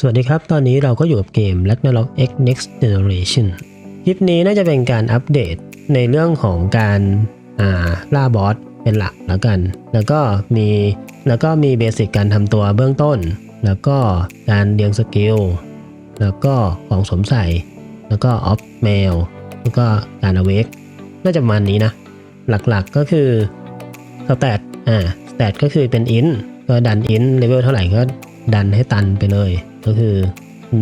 สวัสดีครับ ตอนนี้เราก็อยู่กับเกม Ragnarok X Next Generation คลิปนี้น่าจะเป็นการอัปเดตในเรื่องของการอ่าล่าบอสเป็นหลักแล้วกัน แล้วก็มีแล้วก็มีเบสิกการทำตัวเบื้องต้น แล้วก็การเรียงสกิล แล้วก็ของสวมใส่ แล้วก็ออฟเมลแล้วก็การอเวกน่าจะประมาณนี้นะ หลักๆก็คือสแตทอ่าสแตทก็คือเป็นอินก็ดันอินเลเวลเท่าไหร่ก็ดันให้ตันไปเลย ก็คือ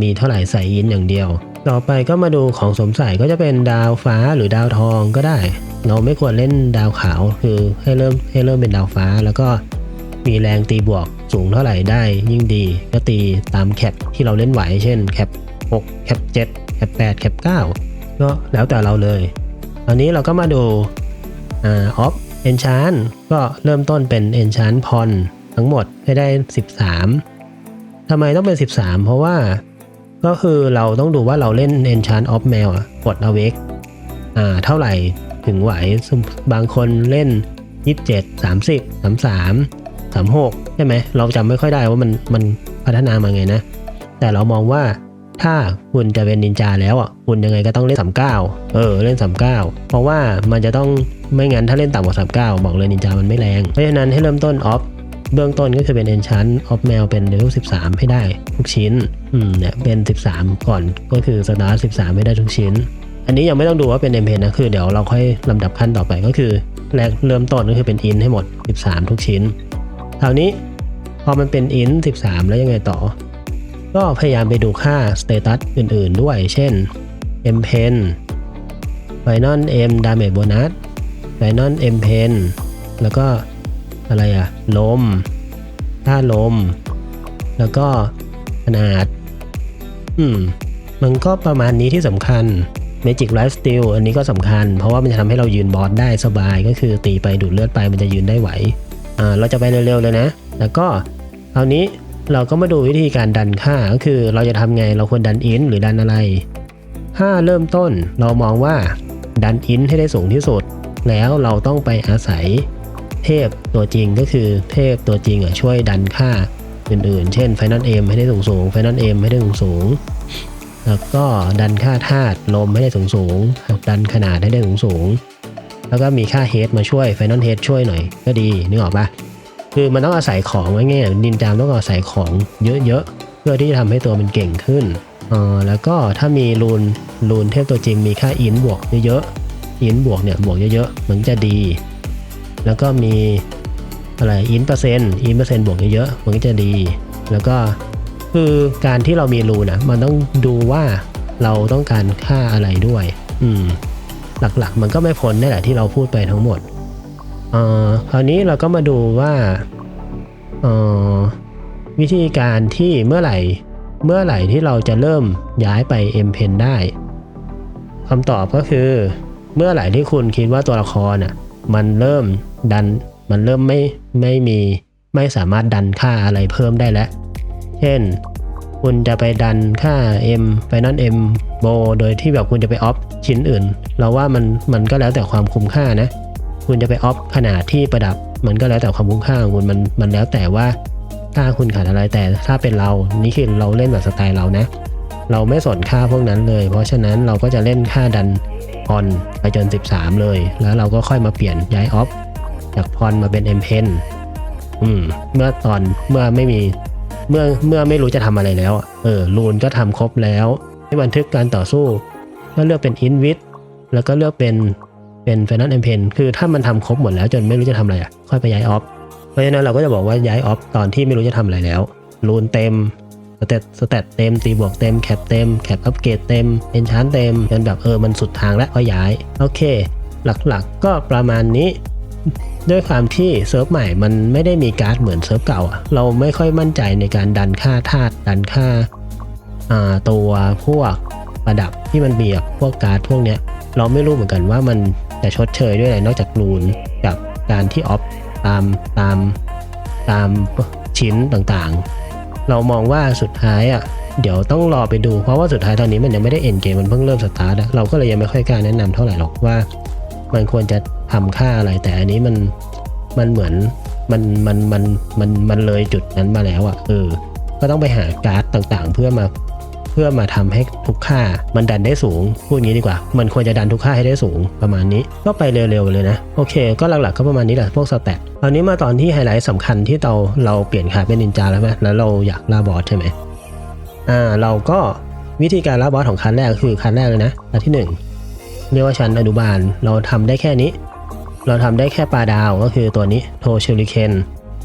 มีเท่าไหร่ใส่อินอย่างเดียว ต่อไปก็มาดูของสมใส่ก็จะเป็นดาวฟ้าหรือดาวทองก็ได้ เราไม่ควรเล่นดาวขาวคือให้เริ่มให้เริ่มเป็นดาวฟ้าแล้วก็มีแรงตีบวกสูงเท่าไหร่ได้ยิ่งดีก็ตีตามแคปที่เราเล่นไหว เช่นแคป6แคป7แคป8แคป9ก็แล้วแต่เราเลยตอนนี้เราก็มาดูอออฟเอนชานก็เริ่มต้นเป็นเอนชานพรทั้งหมดให้ได้ 13 ทำไมต้องเป็น 13 เพราะว่าก็คือเราต้องดูว่าเราเล่น Enchant of Mail อะกด Awake อ่าเท่าไหร่ถึงไหวบางคนเล่น 27 30 33 36 ใช่ไหม เราจำไม่ค่อยได้ว่ามันมันพัฒนามาไงนะ แต่เรามองว่าถ้าคุณจะเป็นนินจาแล้วอะคุณยังไงก็ต้องเล่น 39 เออเล่น 39 เพราะว่ามันจะต้องไม่งั้นถ้าเล่นต่ำกว่า 39 บอกเลยนินจามันไม่แรง เพราะฉะนั้นให้เริ่มต้นออฟ เบื้องต้นก็คือเป็น Enchant of Mail เป็น level 13 ให้ได้ทุกชิ้นอืมเนี่ยเป็น 13 ก่อนก็คือ Start 13 ให้ได้ทุกชิ้น อันนี้ยังไม่ต้องดูว่าเป็น m p นะคือเดี๋ยวเราค่อยลำดับขั้นต่อไปก็คือแรกเริ่มต้นก็คือเป็น int ให้หมด 13 ทุกชิ้นคราวนี้พอมันเป็น int 13 แล้วยังไงต่อ ก็พยายามไปดูค่า status อื่นๆ ด้วย เช่น m pen final m damage bonus final m pen แล้วก็ อะไรอะลมค่าลม แล้วก็ขนาด อืม มันก็ประมาณนี้ที่สำคัญ Magic Life Steal อันนี้ก็สำคัญ เพราะว่ามันจะทำให้เรายืนบอสได้สบายก็คือตีไปดูดเลือดไปมันจะยืนได้ไหวอ่าเราจะไปเร็วๆเลยนะ แล้วก็คราวนี้เราก็มาดูวิธีการดันค่าก็คือเราจะทำไงเราควรดันอินหรือดันอะไร ถ้าเริ่มต้นเรามองว่าดันอินให้ได้สูงที่สุด แล้วเราต้องไปอาศัย เทพตัวจริงก็คือเทพตัวจริงอะช่วยดันค่าอื่นๆ เช่น Final M ให้ได้สูงสูง Final M ให้ได้สูงสูงแล้วก็ดันค่าธาตุลมให้ได้สูงสูงดันขนาดให้ได้สูงสูงแล้วก็มีค่าเฮดมาช่วย Final Head ช่วยหน่อยก็ดีนึกออกปะคือมันต้องอาศัยของไว้ง่ายนินจามต้องอาศัยของเยอะๆ เพื่อที่จะทำให้ตัวมันเก่งขึ้นเออแล้วก็ถ้ามีรูนรูนเทพตัวจริงมีค่าอินบวกเยอะๆอินบวกเนี่ยบวกเยอะๆมันจะดี แล้วก็มีอะไรอินเปอร์เซ็นต์อินเปอร์เซ็นต์บวกเยอะๆมันก็จะดี แล้วก็คือการที่เรามีรูนะมันต้องดูว่าเราต้องการค่าอะไรด้วย อืม หลักๆ มันก็ไม่พ้นนี่แหละที่เราพูดไปทั้งหมดเอ่อคราวนี้เราก็มาดูว่าเอ่อวิธีการที่เมื่อไหร่ เมื่อไหร่ที่เราจะเริ่มย้ายไป M Pen ได้คำตอบก็คือ เมื่อไหร่ที่คุณคิดว่าตัวละครอะ มันเริ่ม ดันมันเริ่มไม่ไม่มีไม่สามารถดันค่าอะไรเพิ่มได้แล้ว เช่น คุณจะไปดันค่า M Final M โบโดยที่แบบคุณจะไปออฟชิ้นอื่น เราว่ามันมันก็แล้วแต่ความคุ้มค่านะ คุณจะไปออฟขนาดที่ประดับ มันก็แล้วแต่ความคุ้มค่าของคุณมันมันแล้วแต่ว่าถ้าคุณขาดอะไรแต่ถ้าเป็นเรา นี่คือเราเล่นแบบสไตล์เรานะ เราไม่สนค่าพวกนั้นเลย เพราะฉะนั้นเราก็จะเล่นค่าดันพรไปจน 13 เลย แล้วเราก็ค่อยมาเปลี่ยนย้ายออฟ จากพรมาเป็น M Pen อืม เมื่อตอนเมื่อไม่มีเมื่อเมื่อไม่รู้จะทำอะไรแล้ว เออรูนก็ทำครบแล้วให้บันทึกการต่อสู้ ก็เลือกเป็น Invit แล้วก็เลือกเป็นเป็น Final M Pen คือถ้ามันทำครบหมดแล้ว จนไม่รู้จะทำอะไรอะค่อยไปย้ายออฟเพราะฉะนั้นเราก็จะบอกว่าย้ายออฟตอนที่ไม่รู้จะทำอะไรแล้วรูนเต็มสเตตสเตตเต็มตีบวกเต็มแคปเต็มแคปอัปเกรดเต็มเอนชานเต็มจนแบบเออมันสุดทางแล้วก็ย้าย โอเค หลักๆก็ประมาณนี้ ด้วยความที่เซิร์ฟใหม่มันไม่ได้มีการ์ดเหมือนเซิร์ฟเก่าเราไม่ค่อยมั่นใจในการดันค่าธาตุดันค่าาตัวพวกประดับที่มันมีแบพวกการ์ดพวกเนี้ยเราไม่รู้เหมือนกันว่ามันจะชดเชยด้วยอะไรนอกจากรูนกับการที่ออฟตามตามตามชิ้นต่างๆ เรามองว่าสุดท้ายอะเดี๋ยวต้องรอไปดูเพราะว่าสุดท้ายตอนนี้มันยังไม่ได้เอ็นเกมมันเพิ่งเริ่มสตาร์ทเราก็เลยยังไม่ค่อยกล้าแนะนำเท่าไหร่หรอกว่า มันควรจะทำค่าอะไร แต่อันนี้มันมันเหมือนมันมันมันมันมันเลยจุดนั้นมาแล้วอะ่ะเออ ก็ต้องไปหาการ์ดต่างๆ เพื่อมาเพื่อมาทำให้ทุกค่ามันดันได้สูงพูดงี้ดีกว่า มันควรจะดันทุกค่าให้ได้สูงประมาณนี้ ก็ไปเร็วๆเลยนะโอเค ก็หลักๆก็ประมาณนี้แหละพวกสแตทตอนนี้มาตอนที่ไฮไลท์สำคัญที่เราเราเปลี่ยนขาเป็นนินจาแล้วไหมแล้วเราอยากล่าบอสใช่ไหมอ่าเราก็วิธีการล่าบอสของคันแรกคือคันแรกเลยนะอันที่หนึ่ง เรียกว่าชั้นอนุบาล เราทำได้แค่นี้ เราทำได้แค่ปลาดาวก็คือตัวนี้โทชิลิเคน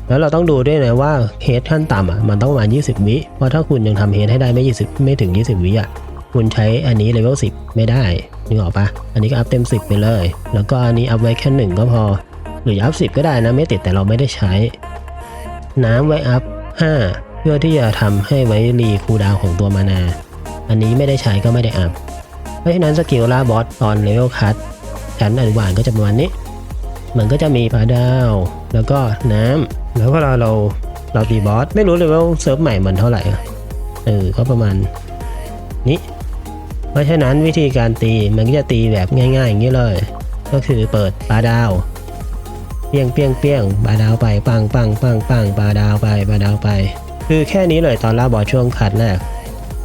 แล้วเราต้องดูด้วยนะว่าเฮดขั้นต่ำอะมันต้องประมาณ 20 วิเพราะถ้าคุณยังทำเฮดให้ได้ไม่ 20 ไม่ถึง 20 วิอะคุณใช้อันนี้เลเวล10 ไม่ได้นึกออกปะอันนี้ก็อัพเต็ม 10 ไปเลย แล้วก็อันนี้อัพไว้แค่หนึ่งก็พอ หรืออัพ 10 ก็ได้นะไม่ติดแต่เราไม่ได้ใช้ น้ำไว้อัพ 5 เพื่อที่จะทำให้ไว้รีคูดาวของตัวมานา อันนี้ไม่ได้ใช้ก็ไม่ได้อัพ เพราะฉะนั้นสกิลล่าบอสตอนเลเวลคัทชั้นอนุบาลก็จะประมาณนี้ มันก็จะมีปลาดาว แล้วก็น้ำแล้วเวลาเราเราตีบอสไม่รู้เลยว่าเซิร์ฟใหม่มันเท่าไหร่อะเออก็ประมาณนี้ เพราะฉะนั้นวิธีการตีมันก็จะตีแบบง่ายๆอย่างนี้เลย ก็คือเปิดปลาดาวเปี้ยงเปี้ยงเปี้ยงปลาดาวไปปังปังปังปังปลาดาวไปปลาดาวไป คือแค่นี้เลยตอนล่าบอสช่วงคัดแรก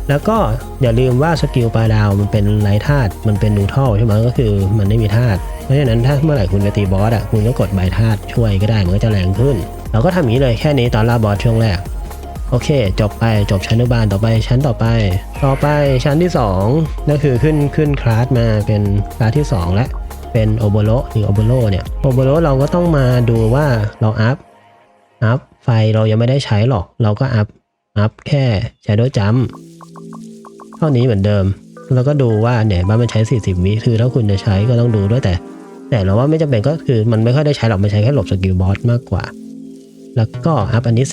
แล้วก็อย่าลืมว่าสกิลปลาดาวมันเป็นไร้ธาตุมันเป็นนูทรัลใช่ไหมก็คือมันไม่มีธาตุเพราะฉะนั้นถ้าเมื่อไหร่คุณจะตีบอสอะคุณก็กดใบธาตุช่วยก็ได้มันก็จะแรงขึ้น เราก็ทำอย่างนี้เลยแค่นี้ตอนล่าบอสช่วงแรก โอเค จบไปจบชั้นอนุบาลต่อไปชั้นต่อไป ต่อไปชั้นที่2นั่นคือขึ้นขึ้นคลาสมาเป็นคลาสที่ 2 และเป็นโอโบโลหรือโอโบโลเนี่ยโอโบโลเราก็ต้องมาดูว่าเราอัพอัพไฟเรายังไม่ได้ใช้หรอก เราก็อัพอัพแค่ Shadow Jump เท่านี้เหมือนเดิม แล้วก็ดูว่าเนี่ยบ้านมันใช้ 40 วิคือถ้าคุณจะใช้ก็ต้องดูด้วยแต่ แต่เราว่าไม่จำเป็นก็คือมันไม่ค่อยได้ใช้หรอกมันใช้แค่หลบสกิลบอสมากกว่า แล้วก็อัพอันนี้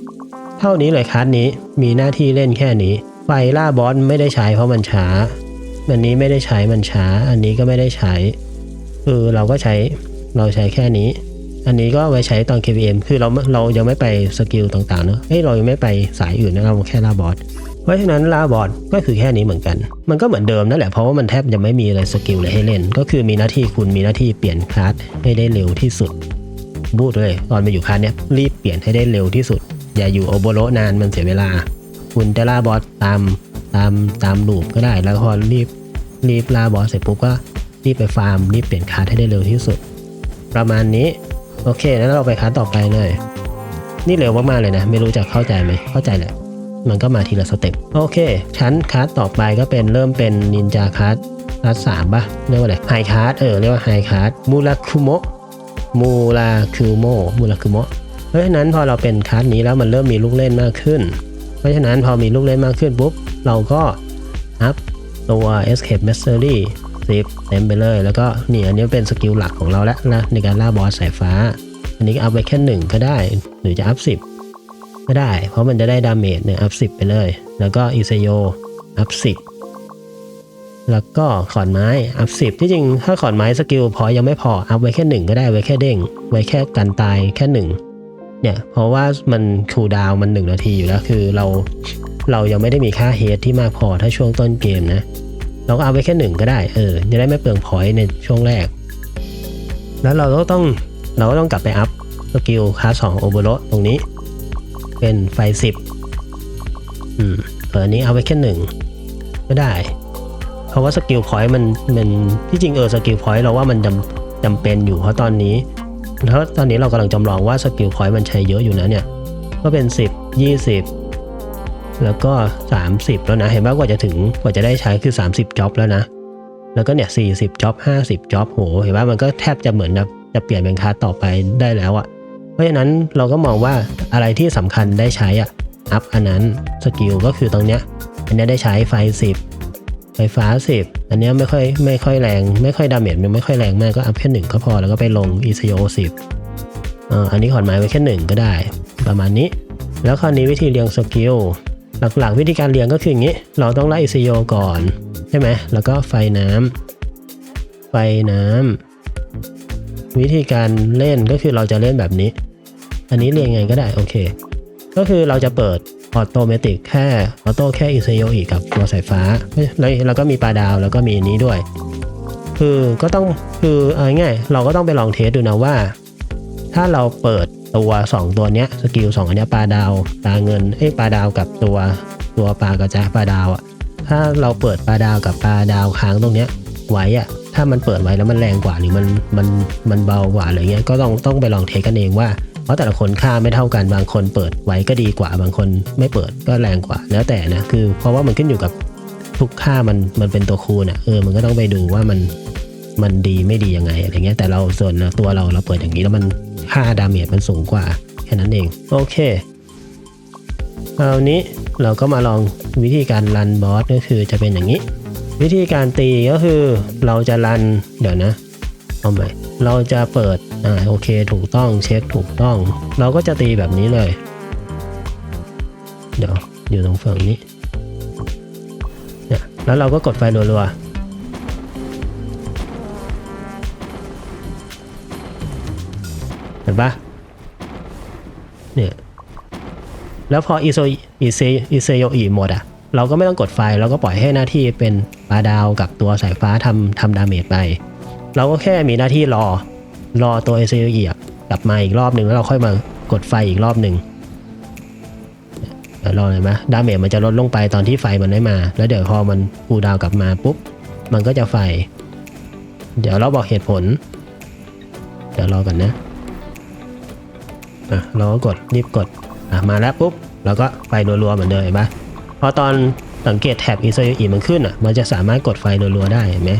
10 เท่านี้เลยคัสนี้มีหน้าที่เล่นแค่นี้ไฟล่าบอสไม่ได้ใช้เพราะมันช้าอันนี้ไม่ได้ใช้มันช้า อันนี้ก็ไม่ได้ใช้คือเราก็ใช้เราใช้แค่นี้ อันนี้ก็ไว้ใช้ตอน KVM คือเราเรายังไม่ไปสกิลต่างๆเนอะเฮ้ยเรายังไม่ไปสายอื่นนะเราแค่ล่าบอส เพราะฉะนั้นลาบอดก็คือแค่นี้เหมือนกัน มันก็เหมือนเดิมนั่นแหละเพราะว่ามันแทบจะไม่มีอะไรสกิลเลยให้เล่น ก็คือมีหน้าที่คุณมีหน้าที่เปลี่ยนคลาสให้ได้เร็วที่สุดบูดเลย ตอนมาอยู่คลาสเนี้ยรีบเปลี่ยนให้ได้เร็วที่สุด อย่าอยู่โอโบโรนานมันเสียเวลา คุณจะลาบอสตามตามตามลูปก็ได้ แล้วพอรีบรีบลาบอสเสร็จปุ๊บก็รีบไปฟาร์มรีบเปลี่ยนคลาสให้ได้เร็วที่สุด ประมาณนี้โอเคแล้วเราไปคลาสต่อไปเลย นี่เร็วมากๆเลยนะ ไม่รู้จะเข้าใจไหมเข้าใจแหละ มันก็มาทีละสเต็ปโอเค ชั้นคัสต่อไปก็เป็นเริ่มเป็นนินจาคัสคัสสามป่ะเรียกว่าอะไรไฮคัสเออเรียกว่าไฮคัสมูราคุโมะมูราคุโมะมูราคุโมะเพราะฉะนั้นพอเราเป็นคัสนี้แล้วมันเริ่มมีลูกเล่นมากขึ้น เพราะฉะนั้นพอมีลูกเล่นมากขึ้นปุ๊บเราก็อัพตัว escape mastery 10เต็มไปเลย แล้วก็นี่อันนี้เป็นสกิลหลักของเราแล้วนะในการล่าบอสสายฟ้า อันนี้อัพไว้แค่หนึ่งก็ได้ หรือจะอัพ10 ก็ได้ เพราะมันจะได้ดาเมจเนี่ยอัพสิไปเลย แล้วก็อิเซโยอัพสิแล้วก็ขอนไม้อัพสิที่จริงถ้าขอนไม้สกิลพอยังไม่พออัพไว้แค่หนึ่งก็ได้ไว้แค่เด้ง ไว้แค่กันตายแค่หนึ่งเนี่ยเพราะว่ามันคูดาวมันหนึ่งนาทีอยู่แล้วคือเราเรายังไม่ได้มีค่าเฮดที่มากพอถ้าช่วงต้นเกมนะ เราก็เอาไว้แค่หนึ่งก็ได้เออจะได้ไม่เปลืองพอยในช่วงแรก แล้วเราก็ต้องเราก็ต้องกลับไปอัพสกิลคาสสองโอเบโรตรงนี้ เป็นไฟสิบอืมเอออันนี้เอาไว้แค่หนึ่งก็ได้ เพราะว่าสกิลพอยต์มันมันที่จริงเออสกิลพอยต์เราว่ามันจำจำเป็นอยู่เพราะตอนนี้เพราะตอนนี้เรากำลังจำลองว่าสกิลพอยต์มันใช้เยอะอยู่นะเนี่ย ก็เป็น 10 20 แล้วก็ 30 แล้วนะ เห็นไหมกว่าจะถึงกว่าจะได้ใช้คือ 30จ็อบแล้วนะ แล้วก็เนี่ย40จ็อบ50จ็อบโห เห็นว่ามันก็แทบจะเหมือนแบบจะเปลี่ยนเป็นคาต่อไปได้แล้วอะ เพราะฉะนั้นเราก็มองว่าอะไรที่สำคัญได้ใช้อะอัพอันนั้นสกิลก็คือตรงเนี้ยอันเนี้ยได้ใช้ไฟ 10 ไฟฟ้า 10 อันเนี้ยไม่ค่อยไม่ค่อยแรง ไม่ค่อยดาเมจมันไม่ค่อยแรงมากก็อัพแค่หนึ่งก็พอแล้วก็ไปลงอีซโย10อ่าอันนี้ขอนไม้ไว้แค่หนึ่งก็ได้ ประมาณนี้ แล้วคราวนี้วิธีเรียงสกิลหลักๆ วิธีการเรียงก็คืออย่างนี้ เราต้องไล่อีซโยก่อนใช่ไหมแล้วก็ไฟน้ำไฟน้ำวิธีการเล่นก็คือเราจะเล่นแบบนี้ อันนี้เรียงไงก็ได้ โอเค ก็คือเราจะเปิดออโตเมติกแค่ออโต้แค่อิเซโยอีกกับตัวสายฟ้า แล้วแล้วก็มีปลาดาวแล้วก็มีอันนี้ด้วย คือก็ต้องคือเอาง่ายเราก็ต้องไปลองเทสดูนะว่า ถ้าเราเปิดตัวสองตัวเนี้ยสกิลสองอันเนี้ยปลาดาวปลาเงินเอ้ปลาดาวกับตัวตัวปลากระจาปลาดาวอะถ้าเราเปิดปลาดาวกับปลาดาวค้างตรงเนี้ยไว้อะถ้ามันเปิดไว้แล้วมันแรงกว่าหรือมันมันมันเบากว่าอะไรเงี้ยก็ต้องต้องไปลองเทสกันเองว่า เพราะแต่ละคนค่าไม่เท่ากันบางคนเปิดไว้ก็ดีกว่าบางคนไม่เปิดก็แรงกว่า แล้วแต่นะคือ เพราะว่ามันขึ้นอยู่กับทุกค่ามันมันเป็นตัวคูณอะเออมันก็ต้องไปดูว่ามันมันดีไม่ดียังไงอะไรเงี้ยแต่เราส่วนตัวเราเราเปิดอย่างนี้แล้วมันค่าดาเมจมันสูงกว่าแค่นั้นเองโอเคคราวนี้เราก็มาลองวิธีการรันบอสก็คือจะเป็นอย่างนี้ วิธีการตีก็คือเราจะรันเดี๋ยวนะเอาใหม่เราจะเปิด อ่าโอเคถูกต้องเช็คถูกต้อง เราก็จะตีแบบนี้เลย เดี๋ยวอยู่ตรงฝั่งนี้เนี่ยแล้วเราก็กดไฟรัวๆเห็นปะเนี่ยแล้วพออิโซอิเซอิเซโยอีหมดอะเราก็ไม่ต้องกดไฟเราก็ปล่อยให้หน้าที่เป็นปลาดาวกับตัวสายฟ้าทำทำดาเมจไป เราก็แค่มีหน้าที่รอ รอตัวเอเซโยอีกลับมาอีกรอบหนึ่งแล้วเราค่อยมากดไฟอีกรอบหนึ่งเดี๋ยวรอเลยไหมดาเมจมันจะลดลงไปตอนที่ไฟมันไม่มา แล้วเดี๋ยวพอมันคูดาวกลับมาปุ๊บ มันก็จะไฟ เดี๋ยวเราบอกเหตุผล เดี๋ยวรอกันนะอะเราก็กดรีบกดอะมาแล้วปุ๊บแล้วก็ไฟรัวๆเหมือนเดิมเห็นปะพอตอนสังเกตแท็บอิโซโยอีมันขึ้นอะมันจะสามารถกดไฟรัวๆได้เห็นไหม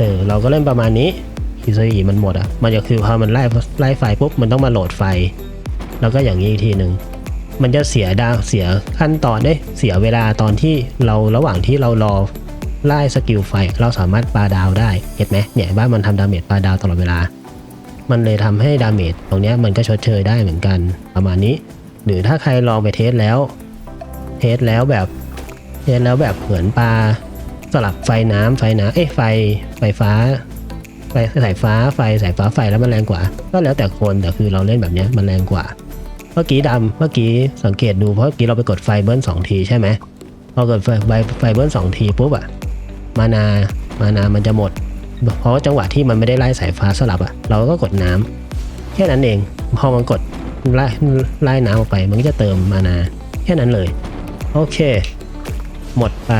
เออเราก็เล่นประมาณนี้อิโซโยอีมันหมดอะ มันจะคือพอมันไล่ไล่ไฟปุ๊บมันต้องมาโหลดไฟแล้วก็อย่างนี้อีกทีหนึ่งมันจะเสียดาวเสียขั้นตอนได้เสียเวลาตอนที่เราระหว่างที่เรารอไล่สกิลไฟ เราสามารถปาดาวได้เห็นไหมเนี่ยบ้านมันทำดาเมจปาดาวตลอดเวลา มันเลยทำให้ดาเมจตรงนี้มันก็ชดเชยได้เหมือนกันประมาณนี้ หรือถ้าใครลองไปเทสแล้ว เทสแล้วแบบเทสแล้วแบบเหมือนปลา สลับไฟน้ำไฟน้ำเอ้ยไฟไฟฟ้า ไฟสายฟ้าไฟสายฟ้าไฟแล้วมันแรงกว่า ก็แล้วแต่คนแต่คือเราเล่นแบบนี้มันแรงกว่า เมื่อกี้ดำเมื่อกี้สังเกตดูเพราะเมื่อกี้เราไปกดไฟเบิ้ลสองทีใช่ไหมพอกดไฟไฟไฟเบิ้ลสองทีปุ๊บอะมานามานามันจะหมด เพราะจังหวะที่มันไม่ได้ไล่สายฟ้าสลับอะเราก็กดน้ำแค่นั้นเองพอมันกดไล่ไล่น้ำออกไป มันก็จะเติมมานา แค่นั้นเลย โอเค หมดไป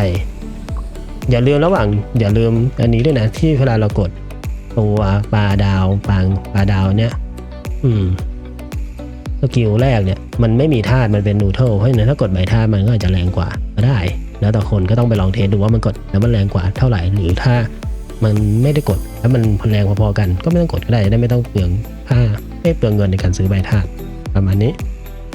อย่าลืมระหว่างอย่าลืมอันนี้ด้วยนะที่เวลาเรากดตัวปลาดาวปางปลาดาวเนี่ย อืมสกิลแรกเนี่ย มันไม่มีธาตุมันเป็นนูเทิลเพราะฉะนั้นถ้ากดใบธาตุมันก็อาจจะแรงกว่าก็ได้ แล้วแต่คนก็ต้องไปลองเทสดูว่ามันกดแล้วมันแรงกว่าเท่าไหร่หรือถ้ามันไม่ได้กดแล้วมันแรงพอๆกัน ก็ไม่ต้องกดก็ได้ได้ไม่ต้องเปลืองค่าไม่เปลืองเงินในการซื้อใบธาตุประมาณนี้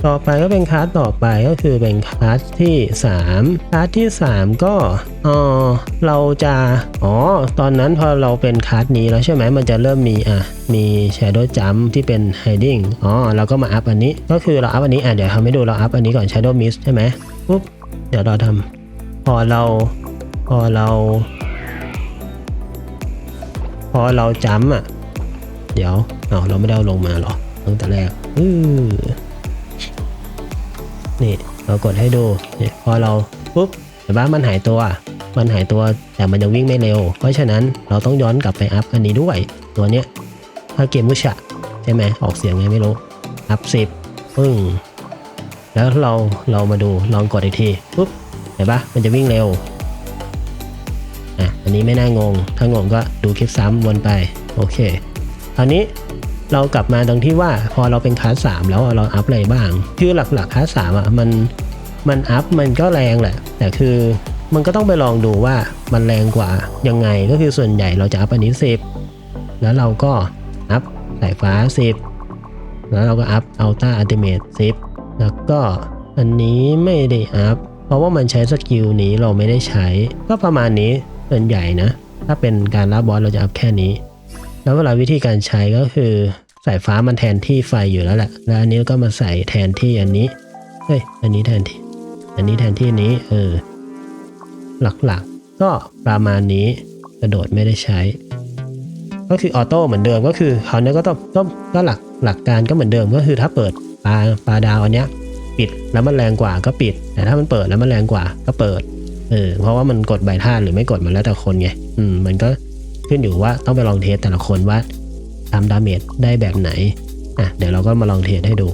ต่อไปก็เป็นคลาสต่อไปก็คือเป็นคลาสที่3คลาสที่ 3 ก็เออเราจะ อ๋อ ตอนนั้นพอเราเป็นคลาสนี้แล้วใช่ไหมมันจะเริ่มมีอะมี Shadow Jump ที่เป็น Hiding อ๋อเราก็มาอัพอันนี้ ก็คือเราอัพอันนี้อะเดี๋ยวทำให้ดูเราอัพอันนี้ก่อน Shadow Mist ใช่ไหมปุ๊บเดี๋ยวเราทำพอเราพอเรา พอเราจัมอะ เดี๋ยวเอาเราไม่ได้ลงมาหรอตั้งแต่แรกอือ นี่เรากดให้ดูเนี่ยพอเราปุ๊บเห็นปะมันหายตัว มันหายตัวแต่มันยังวิ่งไม่เร็ว เพราะฉะนั้นเราต้องย้อนกลับไปอัพอันนี้ด้วย ตัวเนี้ยถ้าเกมมุชะใช่ไหมออกเสียงไงไม่รู้อัพสิบปึ้งแล้วเราเรามาดูลองกดอีกทีปุ๊บเห็นปะมันจะวิ่งเร็วอะอันนี้ไม่น่างง ถ้างงก็ดูคลิปซ้ำวนไป โอเคคราวนี้ เรากลับมาตรงที่ว่าพอเราเป็นคลาสสามแล้วเราอัพอะไรบ้าง คือหลักๆคลาสสามอะมันมันอัพมันก็แรงแหละ แต่คือมันก็ต้องไปลองดูว่ามันแรงกว่ายังไงก็คือส่วนใหญ่เราจะอัพอันนี้สิบแล้วเราก็อัพสายฟ้าสิบแล้วเราก็อัพอัลต้าอัลติเมทสิบแล้วก็อันนี้ไม่ได้อัพเพราะว่ามันใช้สกิลนี้เราไม่ได้ใช้ ก็ประมาณนี้ส่วนใหญ่นะ ถ้าเป็นการล่าบอสเราจะอัพแค่นี้ แล้วเวลาวิธีการใช้ก็คือสายฟ้ามันแทนที่ไฟอยู่แล้วแหละ แล้วอันนี้ก็มาใส่แทนที่อันนี้ เฮ้ย อันนี้แทนที่ อันนี้แทนที่นี้ เออ หลักๆ ก็ประมาณนี้กระโดดไม่ได้ใช้ ก็คือออโต้เหมือนเดิมก็คือเขาวนี้ก็ต้องต้องก็หลักหลักการก็เหมือนเดิมก็คือถ้าเปิดปลาปลาดาวอันเนี้ย ปิดแล้วมันแรงกว่าก็ปิด แต่ถ้ามันเปิดแล้วมันแรงกว่าก็เปิด เออ เพราะว่ามันกดใบธาหรือไม่กดมันแล้วแต่คนไง อืม มันก็ ขึ้นอยู่ว่าต้องไปลองเทสแต่ละคนว่าทำดาเมจได้แบบไหนอะเดี๋ยวเราก็มาลองเทรดให้ดู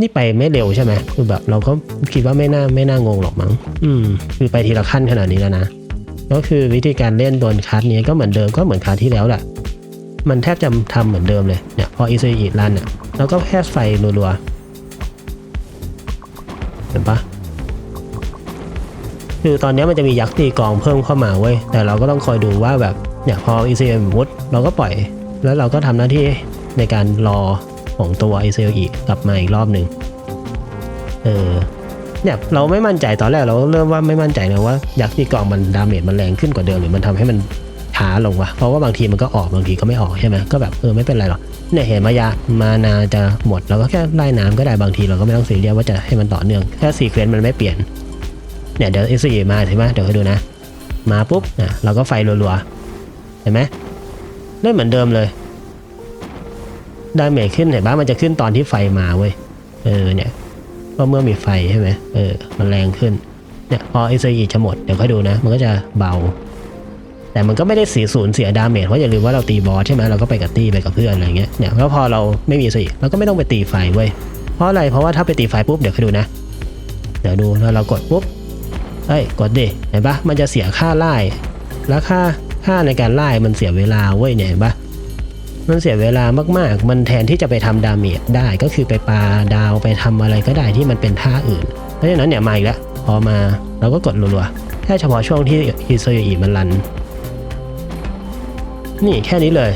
นี่ไปไม่เร็วใช่ไหมคือแบบเราก็คิดว่าไม่น่าไม่น่างงหรอกมั้งอืม คือไปทีละขั้นขนาดนี้แล้วนะก็คือวิธีการเล่นโดนคัสนี้ก็เหมือนเดิมก็เหมือนคัสที่แล้วแหละมันแทบจะทำเหมือนเดิมเลยเนี่ยพออีซีอีรันเนี่ยเราก็แค่ไฟรัวๆเห็นปะ คือตอนนี้มันจะมียักษ์ตีกองเพิ่มเข้ามาเว้ยแต่เราก็ต้องคอยดูว่าแบบเนี่ยพอ ECM มุดเราก็ปล่อย แล้วเราก็ทำหน้าที่ในการรอของตัว ECL อีกกลับมาอีกรอบหนึ่งเออเนี่ยเราไม่มั่นใจตอนแรกเราก็เริ่มว่าไม่มั่นใจนะว่ายักษ์ตีกองมันดาเมจมันแรงขึ้นกว่าเดิมหรือมันทำให้มันช้าลงวะเพราะว่าบางทีมันก็ออกบางทีก็ไม่ออกใช่ไหมก็แบบเออไม่เป็นไรหรอกเนี่ยเห็นมายามานาจะหมดเราก็แค่ไล่น้ำก็ได้บางทีเราก็ไม่ต้องซีเรียสว่าจะให้มันต่อเนื่องแค่ซีเควนต์มันไม่เปลี่ยน เนี่ยเดี๋ยว S 4มาใช่ไหมเดี๋ยวให้ดูนะ มาปุ๊บนะเราก็ไฟรัวๆ เห็นไหมเล่นเหมือนเดิมเลยดาเมจขึ้นเห็นปะมันจะขึ้นตอนที่ไฟมาเว้ย เออเนี่ยก็เมื่อมีไฟใช่ไหมเออ มันแรงขึ้น เนี่ยพอ S 4จะหมด เดี๋ยวค่อยดูนะ มันก็จะเบา แต่มันก็ไม่ได้เสียศูนย์เสียดาเมจ เพราะอย่าลืมว่าเราตีบอสใช่ไหมเราก็ไปกับตีไปกับเพื่อนอะไรเงี้ย เนี่ยแล้วพอเราไม่มีสีเราก็ไม่ต้องไปตีไฟเว้ย เพราะอะไร เพราะว่าถ้าไปตีไฟปุ๊บ เดี๋ยวค่อยดูนะ เดี๋ยวดูแล้วเรากดปุ๊บ เอ้ยกดดิเห็นปะมันจะเสียค่าไล่แล้วค่าค่าในการไล่มันเสียเวลาเว้ยเนี่ยเห็นปะมันเสียเวลามากๆ มันแทนที่จะไปทำดาเมจได้ก็คือไปปาดาวไปทำอะไรก็ได้ที่มันเป็นท่าอื่น เพราะฉะนั้นเนี่ยมาอีกแล้วพอมาเราก็กดรัวๆแค่เฉพาะช่วงที่ฮิโซยอิมันรัน นี่แค่นี้เลย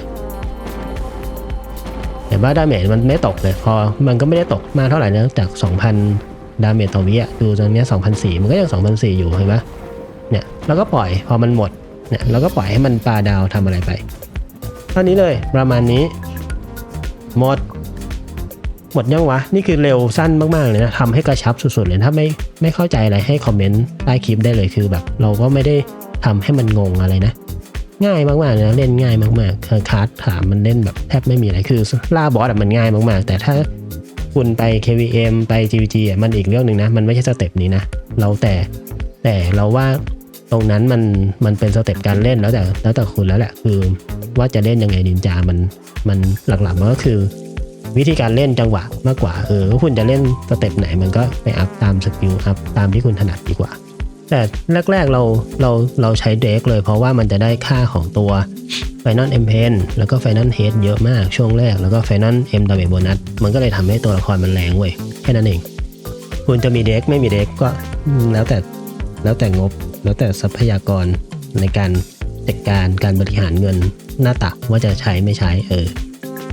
เห็นว่าดาเมจมันไม่ตกเลย พอมันก็ไม่ได้ตกมากเท่าไหร่นะจาก 2,000 ดาเมจต่อวิอะดูตรงเนี้ย2,004มันก็ยัง2,004อยู่เห็นปะเนี่ยเราก็ปล่อยพอมันหมดเนี่ยเราก็ปล่อยให้มันปลาดาวทำอะไรไป เท่านี้เลยประมาณนี้ หมด หมดยังวะ นี่คือเร็วสั้นมากๆเลยนะทำให้กระชับสุดๆเลยถ้าไม่ไม่เข้าใจอะไรให้คอมเมนต์ใต้คลิปได้เลยคือแบบ เราก็ไม่ได้ทำให้มันงงอะไรนะ ง่ายมากๆเลยนะเล่นง่ายมากๆคาร์ดถามมันเล่นแบบแทบไม่มีอะไรคือล่าบอสมันง่ายมากๆ แต่ถ้า คุณไป KVM ไป GVG อะมันอีกเรื่องหนึ่งนะ มันไม่ใช่สเต็ปนี้นะ เราแต่แต่เราว่าตรงนั้นมันมันเป็นสเต็ปการเล่นแล้วแต่แล้วแต่คุณแล้วแหละคือว่าจะเล่นยังไงนินจา มันมันหลักๆมันก็คือ วิธีการเล่นจังหวะมากกว่าเออคุณจะเล่นสเต็ปไหนมันก็ไปอัพตามสกิลอัพตามที่คุณถนัดดีกว่า แต่แรกๆเราเราเราใช้เด็กเลย เพราะว่ามันจะได้ค่าของตัว Final M Pen แล้วก็ Final Head เยอะมากช่วงแรกแล้วก็ Final M Damage Bonus มันก็เลยทำให้ตัวละครมันแรงเว้ยแค่นั้นเอง คุณจะมีเด็กไม่มีเด็กก็แล้วแต่แล้วแต่งบ แล้วแต่ทรัพยากรในการจัดการการบริหารเงินหน้าตักว่าจะใช้ไม่ใช้เออ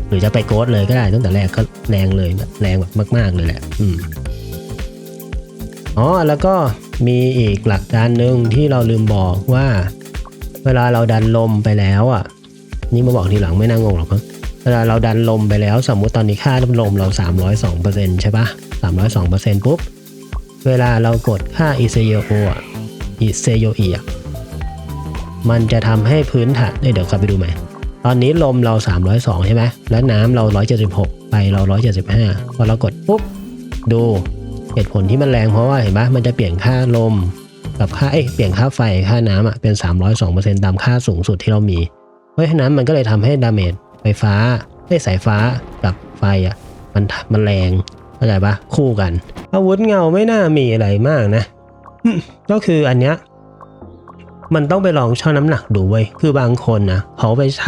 หรือจะไปโกดเลยก็ได้ตั้งแต่แรกก็แรงเลยแบบแรงแบบมาก ๆเลยแหละ อืมอ๋อแล้วก็ มีอีกหลักการหนึ่งที่เราลืมบอกว่า เวลาเราดันลมไปแล้วอะ นี่มาบอกทีหลังไม่น่างงหรอกมั้งเวลาเราดันลมไปแล้ว สมมุติตอนนี้ค่าลมเรา 302%ใช่ปะ302%ปุ๊บ เวลาเรากดค่า e c o อะ e c o e อะมันจะทำให้พื้นฐานเดี๋ยวกลับไปดูใหม่ตอนนี้ลมเรา 302 ใช่ไหม แล้วน้ำเรา 176 ไปเรา 175 พอเรากดปุ๊บ ดู เหตุผลที่มันแรงเพราะว่าเห็นปะมันจะเปลี่ยนค่าลมกับค่าเอ้เปลี่ยนค่าไฟค่าน้ำอะเป็น 302%ตามค่าสูงสุดที่เรามี เพราะฉะนั้นมันก็เลยทำให้ดาเมจไฟฟ้าไอ้สายฟ้ากับไฟอะมันมันแรงเข้าใจปะคู่กัน อาวุธเงาไม่น่ามีอะไรมากนะก็คืออันเนี้ยมันต้องไปลองชั่งน้ำหนักดูเว้ยคือบางคนนะเขาไปท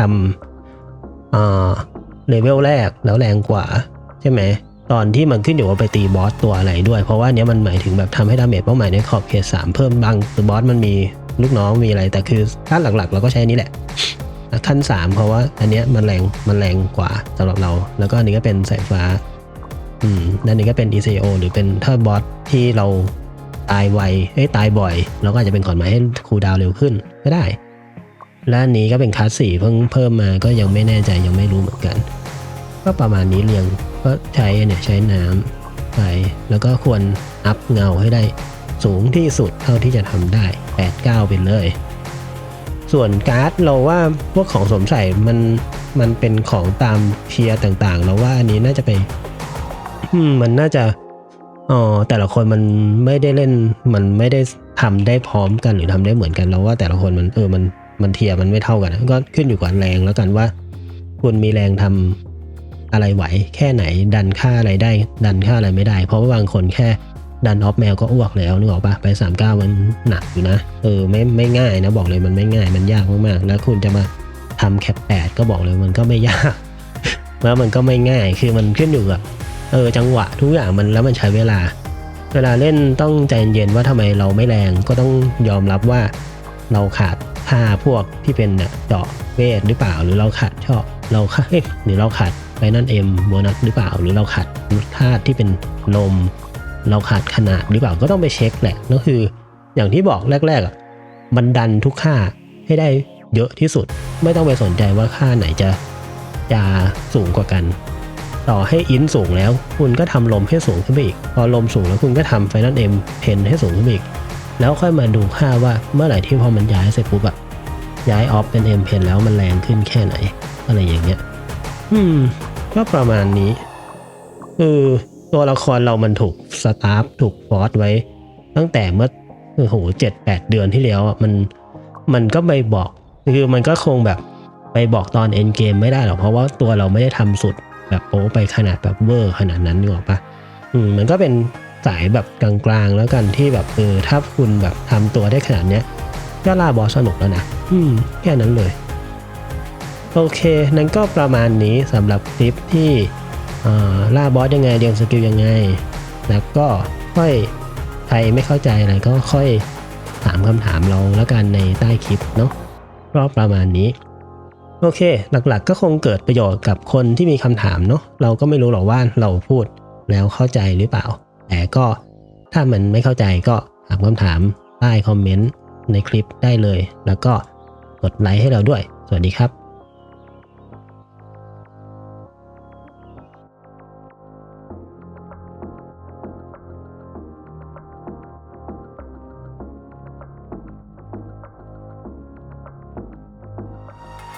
ำอ่าเลเวลแรกแล้วแรงกว่า ใช่ไหม ตอนที่มันขึ้นอยู่ว่าไปตีบอสตัวอะไรด้วย เพราะว่าเนี้ยมันหมายถึงแบบทำให้ดาเมจเป้าหมายในขอบเขตสามเพิ่มบางตัวบอสมันมีลูกน้องมีอะไร แต่คือขั้นหลักๆ เราก็ใช้นี้แหละขั้นสามเพราะว่าอันเนี้ยมันแรงมันแรงกว่าสำหรับเรา แล้วก็อันนี้ก็เป็นสายฟ้าอืมด้านนี้ก็เป็น ECO หรือเป็นถ้าบอสที่เราตายไวเอ้ยตายบ่อย เราก็อาจจะเป็นขอนไม้ให้คูดาวเร็วขึ้นก็ได้ และอันนี้ก็เป็นคลาสสี่เพิ่งเพิ่มมาก็ยังไม่แน่ใจยังไม่รู้เหมือนกัน ก็ประมาณนี้เรียง ก็ใช้เนี่ยใช้น้ำไปแล้วก็ควรอัพเงาให้ได้สูงที่สุดเท่าที่จะทำได้ 8 9 ไปเลย ส่วนการ์ดเราว่าพวกของสวมใส่มันมันเป็นของตามเทียร์ต่างๆ เราว่าอันนี้น่าจะไปมมันน่าจะอ๋อแต่ละคนมันไม่ได้เล่นมันไม่ได้ทำได้พร้อมกันหรือทำได้เหมือนกันเราว่าแต่ละคนมันเออมันมันเทียร์มันไม่เท่ากัน ก็ขึ้นอยู่กับแรงแล้วกันว่า คุณมีแรงทำ อะไรไหวแค่ไหนดันค่าอะไรได้ ดันค่าอะไรไม่ได้ เพราะว่าบางคนแค่ดันออฟแมวก็อ้วกแล้วนึกออกปะไป 39 มันหนักอยู่นะ เออไม่ไม่ง่ายนะบอกเลยมันไม่ง่ายมันยากมากๆ แล้วคุณจะมาทำแคป8ก็บอกเลยมันก็ไม่ยาก แล้วมันก็ไม่ง่ายคือมันขึ้นอยู่กับเออจังหวะทุกอย่างมันแล้วมันใช้เวลา เวลาเล่นต้องใจเย็นว่าทำไมเราไม่แรงก็ต้องยอมรับว่าเราขาดท่าพวกที่เป็นเนี่ยเจาะเวทหรือเปล่าหรือเราขาดชอบเราขาดหรือเราขาด ไปนั่นเอ็มโบนัสหรือเปล่า หรือเราขาดท่าที่เป็นลมเราขาดขนาดหรือเปล่าก็ต้องไปเช็คแหละก็คือ อย่างที่บอกแรกๆมันดันทุกค่าให้ได้เยอะที่สุด ไม่ต้องไปสนใจว่าค่าไหนจะจะสูงกว่ากัน ต่อให้อินสูงแล้ว คุณก็ทำลมให้สูงขึ้นไปอีก พอลมสูงแล้วคุณก็ทำไฟนอลเอ็มเพนให้สูงขึ้นไปอีก แล้วค่อยมาดูค่าว่าเมื่อไหร่ที่พอมันย้ายเสร็จปุ๊บอะย้ายออฟเป็นเอ็มเพนแล้วมันแรงขึ้นแค่ไหน อะไรอย่างเงี้ย อืม ก็ประมาณนี้คือตัวละครเรามันถูกสตาฟถูกฟอร์สไว้ ตั้งแต่เมื่อโอ้โหเจ็ดแปดเดือนที่แล้วอะมันมันก็ไปบอกคือมันก็คงแบบไปบอกตอนเอ็นเกมไม่ได้หรอกเพราะว่าตัวเราไม่ได้ทำสุดแบบโป๊ไปขนาดแบบเวอร์ขนาดนั้นดีกว่าปะอืมมันก็เป็นสายแบบกลางๆแล้วกันที่แบบเออถ้าคุณแบบทำตัวได้ขนาดเนี้ยก็ล่าบอสสนุกแล้วนะ อืม แค่นั้นเลย โอเค นั่นก็ประมาณนี้สำหรับคลิปที่ล่าบอสยังไงเรียงสกิลยังไง แล้วก็ค่อยใครไม่เข้าใจอะไรก็ค่อยถามคำถามเราแล้วกันในใต้คลิปเนาะก็ประมาณนี้ โอเค หลักๆก็คงเกิดประโยชน์กับคนที่มีคำถามเนาะเราก็ไม่รู้หรอกว่าเราพูดแล้วเข้าใจหรือเปล่า แต่ก็ถ้ามันไม่เข้าใจก็ถามคำถามใต้คอมเมนต์ในคลิปได้เลย แล้วก็กดไลค์ให้เราด้วย สวัสดีครับ